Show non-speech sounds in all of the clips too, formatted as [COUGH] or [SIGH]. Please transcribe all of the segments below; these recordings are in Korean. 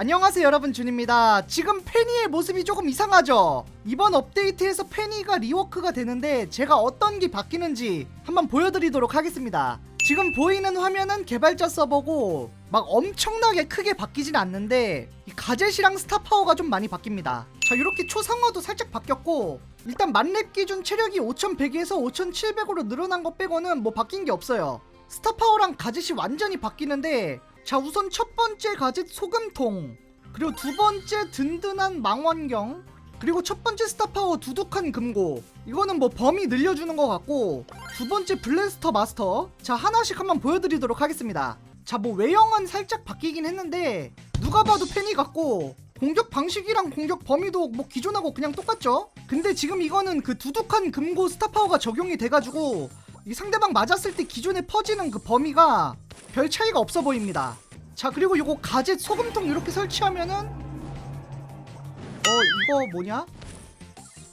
안녕하세요 여러분. 준입니다. 지금 페니의 모습이 조금 이상하죠? 이번 업데이트에서 페니가 리워크가 되는데 제가 어떤 게 바뀌는지 한번 보여드리도록 하겠습니다. 지금 보이는 화면은 개발자 서버고 막 엄청나게 크게 바뀌진 않는데 이 가젯이랑 스타파워가 좀 많이 바뀝니다. 자 이렇게 초상화도 살짝 바뀌었고 일단 만렙 기준 체력이 5100에서 5700으로 늘어난 것 빼고는 뭐 바뀐 게 없어요. 스타파워랑 가젯이 완전히 바뀌는데 자 우선 첫 번째 가젯 소금통 그리고 두 번째 든든한 망원경 그리고 첫 번째 스타파워 두둑한 금고. 이거는 뭐 범위 늘려주는 것 같고 두 번째 블래스터 마스터. 자 하나씩 한번 보여드리도록 하겠습니다. 자 뭐 외형은 살짝 바뀌긴 했는데 누가 봐도 페니 같고 공격 방식이랑 공격 범위도 뭐 기존하고 그냥 똑같죠? 근데 지금 이거는 그 두둑한 금고 스타파워가 적용이 돼가지고 이 상대방 맞았을 때 기존에 퍼지는 그 범위가 별 차이가 없어 보입니다. 자 그리고 요거 가젯 소금통 이렇게 설치하면은 어 이거 뭐냐?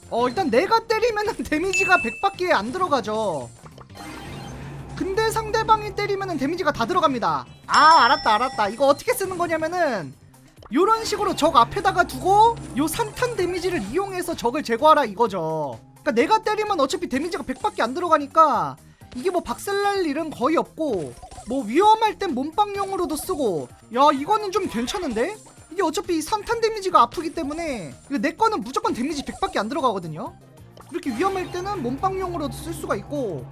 어 일단 내가 때리면은 [LAUGHS] 데미지가 100밖에 안 들어가죠. 근데 상대방이 때리면은 데미지가 다 들어갑니다. 아 알았다 알았다. 이거 어떻게 쓰는 거냐면은 요런 식으로 적 앞에다가 두고 요 산탄 데미지를 이용해서 적을 제거하라 이거죠. 그러니까 내가 때리면 어차피 데미지가 100밖에 안 들어가니까 이게 뭐 박살날 일은 거의 없고 뭐 위험할 땐 몸빵용으로도 쓰고. 야 이거는 좀 괜찮은데? 이게 어차피 산탄 데미지가 아프기 때문에 이거 내 거는 무조건 데미지 100밖에 안 들어가거든요? 이렇게 위험할 때는 몸빵용으로도 쓸 수가 있고.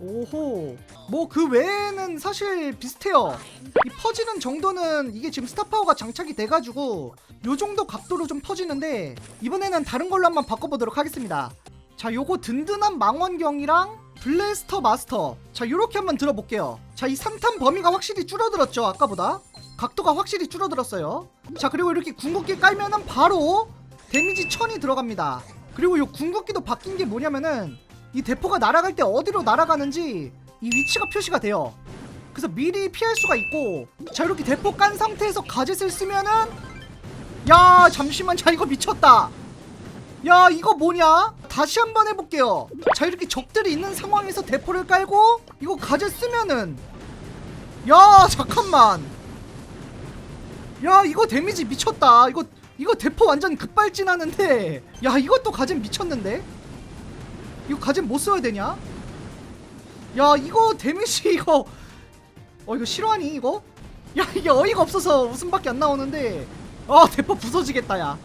오호. 뭐 그 외에는 사실 비슷해요. 이 퍼지는 정도는 이게 지금 스타파워가 장착이 돼가지고 요 정도 각도로 좀 퍼지는데 이번에는 다른 걸로 한번 바꿔보도록 하겠습니다. 자 요거 든든한 망원경이랑 블래스터 마스터. 자 요렇게 한번 들어볼게요. 자이 산탄 범위가 확실히 줄어들었죠 아까보다. 각도가 확실히 줄어들었어요. 자 그리고 이렇게 궁극기 깔면은 바로 데미지 1000이 들어갑니다. 그리고 요 궁극기도 바뀐 게 뭐냐면은 이 대포가 날아갈 때 어디로 날아가는지 이 위치가 표시가 돼요. 그래서 미리 피할 수가 있고 자 이렇게 대포 깐 상태에서 가젯을 쓰면은 야 잠시만. 자 이거 미쳤다. 야 이거 뭐냐 다시 한번 해볼게요. 자 이렇게 적들이 있는 상황에서 대포를 깔고 이거 가젯 쓰면은 야 잠깐만. 야 이거 데미지 미쳤다. 이거 이거 대포 완전 급발진하는데 야 이것도 가젯 미쳤는데? 이거 가젯 못 써야 되냐? 야 이거 데미지 [LAUGHS] 이거 어 이거 실화니 이거? 야 이게 어이가 없어서 웃음밖에 안 나오는데 아 대포 부서지겠다 야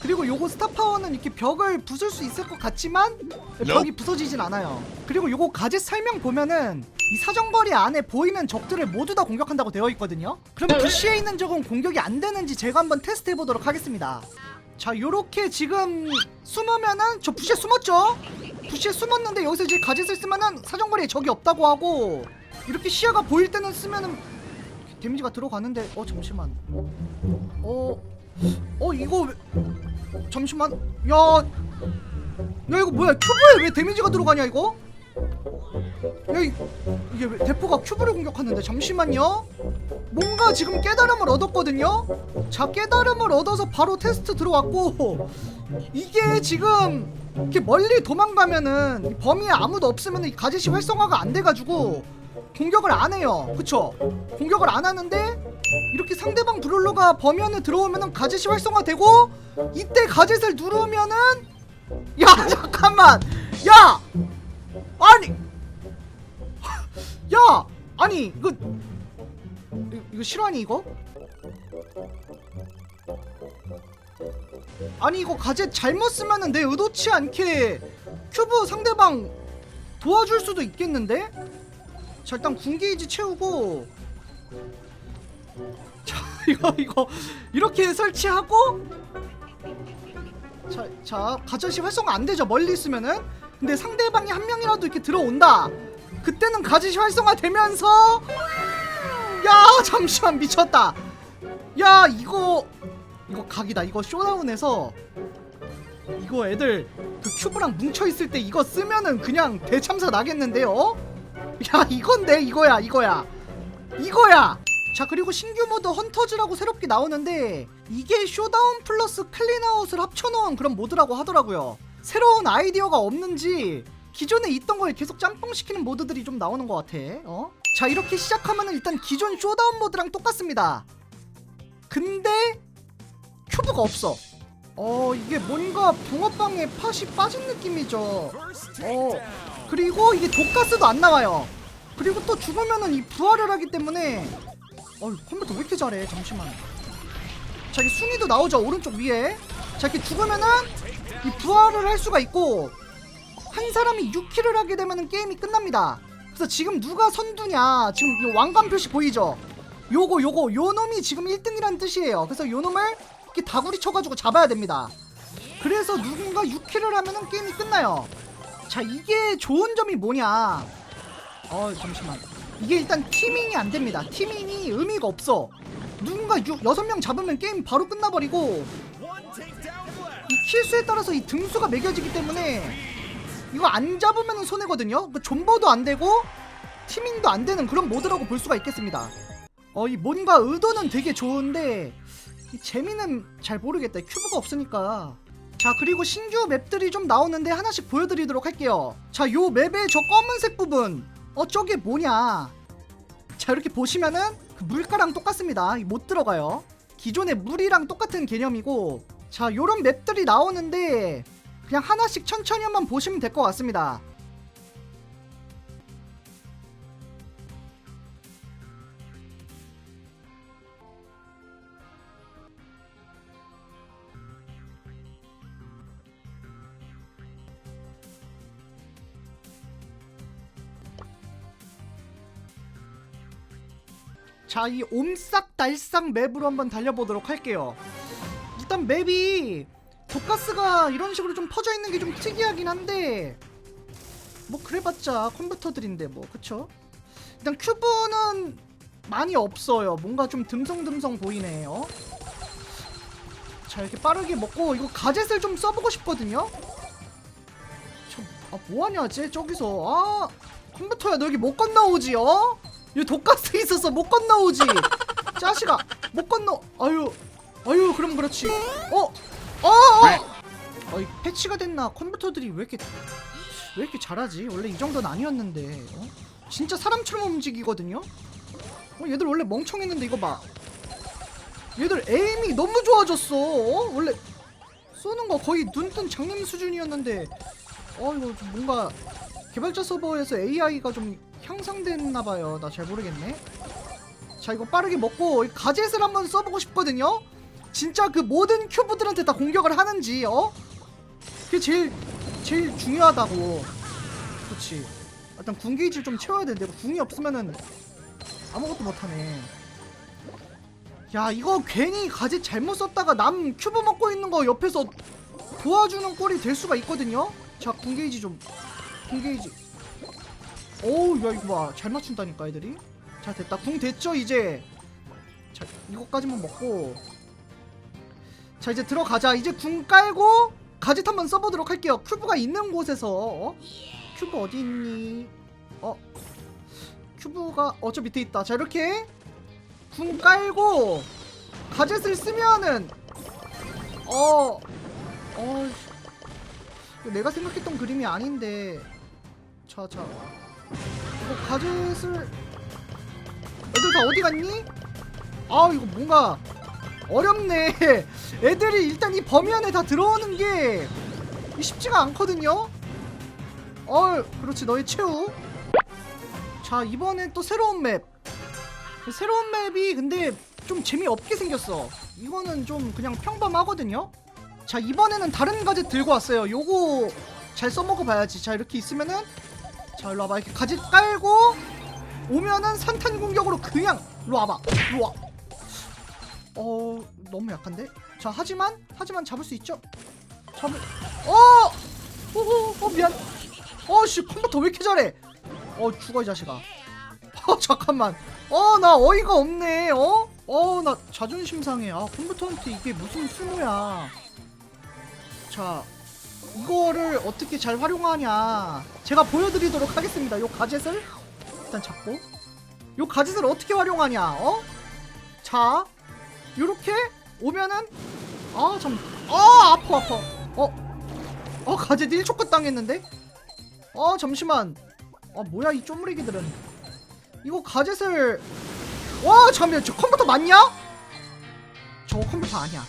그리고 요거 스타파워는 이렇게 벽을 부술 수 있을 것 같지만 벽이 부서지진 않아요. 그리고 요거 가젯 설명 보면은 이 사정거리 안에 보이는 적들을 모두 다 공격한다고 되어 있거든요. 그럼 부시에 있는 적은 공격이 안 되는지 제가 한번 테스트 해보도록 하겠습니다. 자 요렇게 지금 숨으면은 저 부시에 숨었죠? 부시에 숨었는데 여기서 이제 가젯을 쓰면은 사정거리에 적이 없다고 하고 이렇게 시야가 보일 때는 쓰면은 데미지가 들어가는데 어 잠시만. 어 어 이거 왜 잠시만 야, 야 이거 뭐야 큐브에 왜 데미지가 들어가냐 이거? 야 이, 이게 왜 대포가 큐브를 공격하는데 잠시만요. 뭔가 지금 깨달음을 얻었거든요. 자 깨달음을 얻어서 바로 테스트 들어왔고 이게 지금 이렇게 멀리 도망가면은 이 범위에 아무도 없으면 이 가젯이 활성화가 안 돼가지고 공격을 안 해요. 그쵸? 공격을 안 하는데 이렇게 상대방 브롤러가 범위 안에 들어오면은 가젯이 활성화되고 이때 가젯을 누르면은 야 [LAUGHS] 잠깐만! 야! 아니! [LAUGHS] 야! 아니 이거 이- 이거 실화니 이거? 아니 이거 가젯 잘못 쓰면은 내 의도치 않게 큐브 상대방 도와줄 수도 있겠는데 자 일단 군게이지 채우고. 자 [LAUGHS] 이거 이거 이렇게 설치하고. 자, 자 가젯이 활성화 안 되죠 멀리 있으면은? 근데 상대방이 한 명이라도 이렇게 들어온다. 그때는 가젯이 활성화 되면서. 야 잠시만 미쳤다. 야 이거 이거 각이다. 이거 쇼다운에서. 이거 애들 그 큐브랑 뭉쳐 있을 때 이거 쓰면은 그냥 대참사 나겠는데요 [LAUGHS] 야 이건데 이거야 이거야. 이거야! 자 그리고 신규 모드 헌터즈라고 새롭게 나오는데 이게 쇼다운 플러스 클린아웃을 합쳐놓은 그런 모드라고 하더라고요. 새로운 아이디어가 없는지 기존에 있던 걸 계속 짬뽕시키는 모드들이 좀 나오는 것 같아. 어? 자 이렇게 시작하면 일단 기존 쇼다운 모드랑 똑같습니다. 근데 큐브가 없어. 어 이게 뭔가 붕어빵에 팥이 빠진 느낌이죠. 어 그리고 이게 독가스도 안 나와요. 그리고 또 죽으면은 이 부활을 하기 때문에 어이 컴퓨터 왜 이렇게 잘해? 잠시만. 자 이게 순위도 나오죠 오른쪽 위에. 자 이렇게 죽으면은 이 부활을 할 수가 있고 한 사람이 6킬을 하게 되면은 게임이 끝납니다. 그래서 지금 누가 선두냐? 지금 이 왕관 표시 보이죠? 요거 요거 요 놈이 지금 1등이라는 뜻이에요. 그래서 요 놈을 이렇게 다구리 쳐가지고 잡아야 됩니다. 그래서 누군가 6킬을 하면은 게임이 끝나요 자 이게 좋은 점이 뭐냐? 어 잠시만. 이게 일단 티밍이 안 됩니다. 티밍이 의미가 없어. 누군가 6, 6명 잡으면 게임 바로 끝나버리고 이 킬수에 따라서 이 등수가 매겨지기 때문에 이거 안 잡으면 손해거든요? 그 존버도 안 되고 티밍도 안 되는 그런 모드라고 볼 수가 있겠습니다. 어이 뭔가 의도는 되게 좋은데 이 재미는 잘 모르겠다. 큐브가 없으니까 자 그리고 신규 맵들이 좀 나오는데 하나씩 보여드리도록 할게요. 자 요 맵의 저 검은색 부분. 어 저게 뭐냐? 자 이렇게 보시면은 그 물가랑 똑같습니다. 이못 들어가요. 기존의 물이랑 똑같은 개념이고. 자 요런 맵들이 나오는데 그냥 하나씩 천천히 한번 보시면 될 것 같습니다 자, 이 옴싹달싹 맵으로 한번 달려보도록 할게요. 일단 맵이 독가스가 이런 식으로 좀 퍼져 있는 게 좀 특이하긴 한데 뭐 그래봤자 컴퓨터들인데 뭐 그쵸? 일단 큐브는 많이 없어요. 뭔가 좀 듬성듬성 보이네요. 자 이렇게 빠르게 먹고 이거 가젯을 좀 써보고 싶거든요. 저, 아 뭐하냐 쟤 저기서 아 컴퓨터야 너 여기 못 건너오지 어? 여기 독가스 있어서 못 건너오지 짜식아 못 건너 아유 아유 그럼 그렇지 어? 어? 어? 어이 패치가 됐나 컴퓨터들이 왜 이렇게 왜 이렇게 잘하지 원래 이 정도는 아니었는데 어? 진짜 사람처럼 움직이거든요 어 얘들 원래 멍청했는데 이거 봐 얘들 에임이 너무 좋아졌어 어? 원래 쏘는 거 거의 눈뜬 장님 수준이었는데 어 이거 좀 뭔가 개발자 서버에서 AI가 좀 향상됐나 봐요. 나 잘 모르겠네. 자 이거 빠르게 먹고 이 가젯을 한번 써보고 싶거든요. 진짜 그 모든 큐브들한테 다 공격을 하는지 어? 그게 제일 제일 중요하다고. 그렇지. 일단 궁 게이지를 좀 채워야 되는데 궁이 없으면은 아무것도 못하네. 야 이거 괜히 가젯 잘못 썼다가 남 큐브 먹고 있는 거 옆에서 도와주는 꼴이 될 수가 있거든요. 자 궁 게이지 좀. 궁 게이지. 오우 야 이거 봐. 잘 맞춘다니까 애들이. 자 됐다. 궁 됐죠 이제? 자 이거까지만 먹고. 자 이제 들어가자. 이제 궁 깔고 가짓 한번 써보도록 할게요. 큐브가 있는 곳에서. 어? 큐브 어디 있니? 어? 큐브가 어 저 밑에 있다. 자 이렇게 궁 깔고 가젯을 쓰면은 어 어, 내가 생각했던 그림이 아닌데. 자자 이거 가젯을 애들 다 어디 갔니? 아 이거 뭔가 어렵네. [LAUGHS] 애들이 일단 이 범위 안에 다 들어오는 게 쉽지가 않거든요. 어 그렇지. 너의 최후. 자 이번엔 또 새로운 맵. 새로운 맵이 근데 좀 재미없게 생겼어. 이거는 좀 그냥 평범하거든요. 자 이번에는 다른 가젯 들고 왔어요. 요거 잘 써먹어 봐야지. 자 이렇게 있으면은 자 일로 와봐 이렇게 가짓 깔고 오면은 산탄 공격으로 그냥 일로 와봐 일로 와. 어 너무 약한데? 자 하지만 하지만 잡을 수 있죠? 잡을 어! 오호 어 미안 어씨 컴퓨터 왜 이렇게 잘해 어 죽어 이 자식아 어 [LAUGHS] 잠깐만 어 나 어이가 없네 어? 어 나 자존심 상해 아 컴퓨터한테 이게 무슨 쓸모야 자 이거를 어떻게 잘 활용하냐 제가 보여드리도록 하겠습니다 요 가젯을 일단 잡고 요 가젯을 어떻게 활용하냐 어? 자 요렇게 오면은 아참아 아파 아파 어? 어 가젯 1초컷 당했는데? 어 잠시만 아 뭐야 이 쪼무리기들은 이거 가젯을 와 잠깐만 저 컴퓨터 맞냐? 저 컴퓨터 아니야